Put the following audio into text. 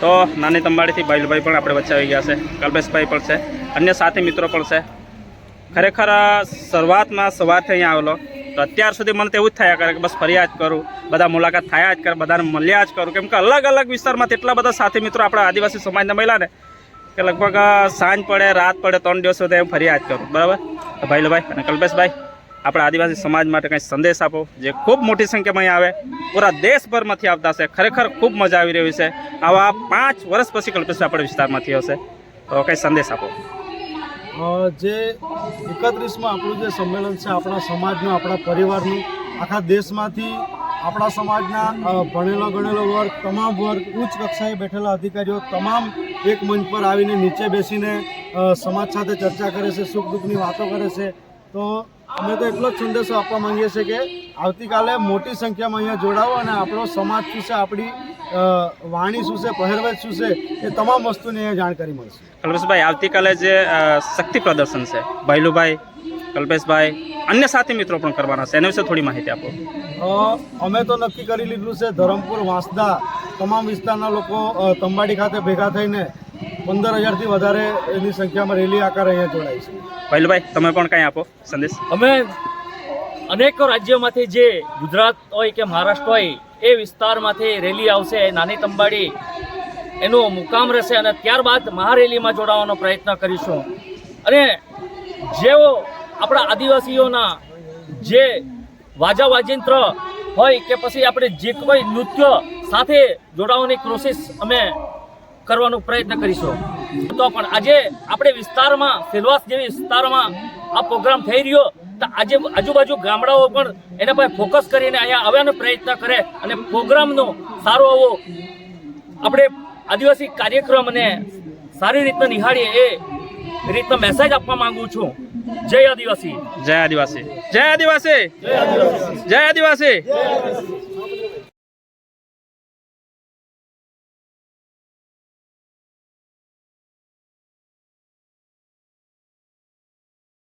તો નાની તંબાડીથી ભાઈલભાઈ પણ આપણે વચ્ચે આવી ગયા છે, કલ્પેશભાઈ પણ છે, અન્ય સાથી મિત્રો પણ છે. ખરેખર શરૂઆતમાં સવારથી અહીંયા આવેલો, તો અત્યાર સુધી મને તો એવું જ થયા કરે કે બસ ફરિયાદ કરું, બધા મુલાકાત થયા જ કરે, બધાને મળ્યા જ કરું, કેમ કે અલગ અલગ વિસ્તારમાં તેટલા બધા સાથી મિત્રો આપણા આદિવાસી સમાજના મહિલાને કે લગભગ સાંજ પડે, રાત પડે, ત્રણ દિવસ સુધી હું ફરિયાદ કરું, બરાબર? ભાઈલભાઈ અને કલ્પેશભાઈ આપણા આદિવાસી સમાજ માટે કંઈ સંદેશ આપો. જે ખૂબ મોટી સંખ્યામાં આવે, પૂરા દેશભરમાંથી આવતા છે ખરેખર ખૂબ મજા આવી રહી છે. આવા પાંચ વર્ષ પછી કલ્પેશ આપણા વિસ્તારમાંથી હશે તો કંઈ સંદેશ આપો. જે એકત્રીસમાં આપણું જે સંમેલન છે, આપણા સમાજનું, આપણા પરિવારનું, આખા દેશમાંથી આપણા સમાજના ભણેલો, ગણેલો વર્ગ, તમામ વર્ગ, ઉચ્ચ કક્ષાએ બેઠેલા અધિકારીઓ તમામ એક મંચ પર આવીને નીચે બેસીને સમાજ સાથે ચર્ચા કરે છે, સુખ દુઃખની વાતો કરે છે. તો અમે તો એટલો જ સંદેશો આપવા માંગીએ છીએ કે આવતીકાલે મોટી સંખ્યામાં અહીંયા જોડાવો અને આપણો સમાજ શું છે આપણી વાણી શું છે પહેરવેશ શું છે એ તમામ વસ્તુની અહીંયા જાણકારી મળશે. કલ્પેશભાઈ આવતીકાલે જે શક્તિ પ્રદર્શન છે ભાઈલુભાઈ કલ્પેશભાઈ અન્ય સાથી મિત્રો પણ કરવાના છે એના વિશે થોડી માહિતી આપો. અમે તો નક્કી કરી લીધું છે ધરમપુર વાંસદા તમામ વિસ્તારના લોકો તંબાડી ખાતે ભેગા થઈને પંદર હજારથી વધારે એની સંખ્યામાં રેલી આકાર અહીંયા જોડાય છે. ભાઈલુભાઈ તમે પણ કંઈ આપો સંદેશ? અમે અનેકો રાજ્યોમાંથી જે ગુજરાત હોય કે મહારાષ્ટ્ર હોય એ વિસ્તારમાંથી રેલી આવશે નાની તંબાડી. એનું મુકામ રહેશે અને ત્યારબાદ મહારેલીમાં જોડાવાનો પ્રયત્ન કરીશું. અને જેઓ આપણા આદિવાસીઓના જે વાજા વાજિંત્ર હોય કે પછી આપણે જે કોઈ નૃત્ય સાથે જોડાવાની કોશિશ અમે કરવાનો પ્રયત્ન કરીશું. તો પણ આજે આપણે વિસ્તારમાં, સેલવાસ જેવી વિસ્તારમાં આ પ્રોગ્રામ થઈ રહ્યો, તો આજે આજુબાજુ ગામડાઓ પણ એના પર ફોકસ કરીને અહીંયા આવવાનો પ્રયત્ન કરે અને પ્રોગ્રામનો સારો એવો આપણે આદિવાસી કાર્યક્રમને સારી રીતના નિહાળીએ એ રીતનો મેસેજ આપવા માંગુ છું. જય આદિવાસી. જય આદિવાસી. જય આદિવાસી. જય આદિવાસી.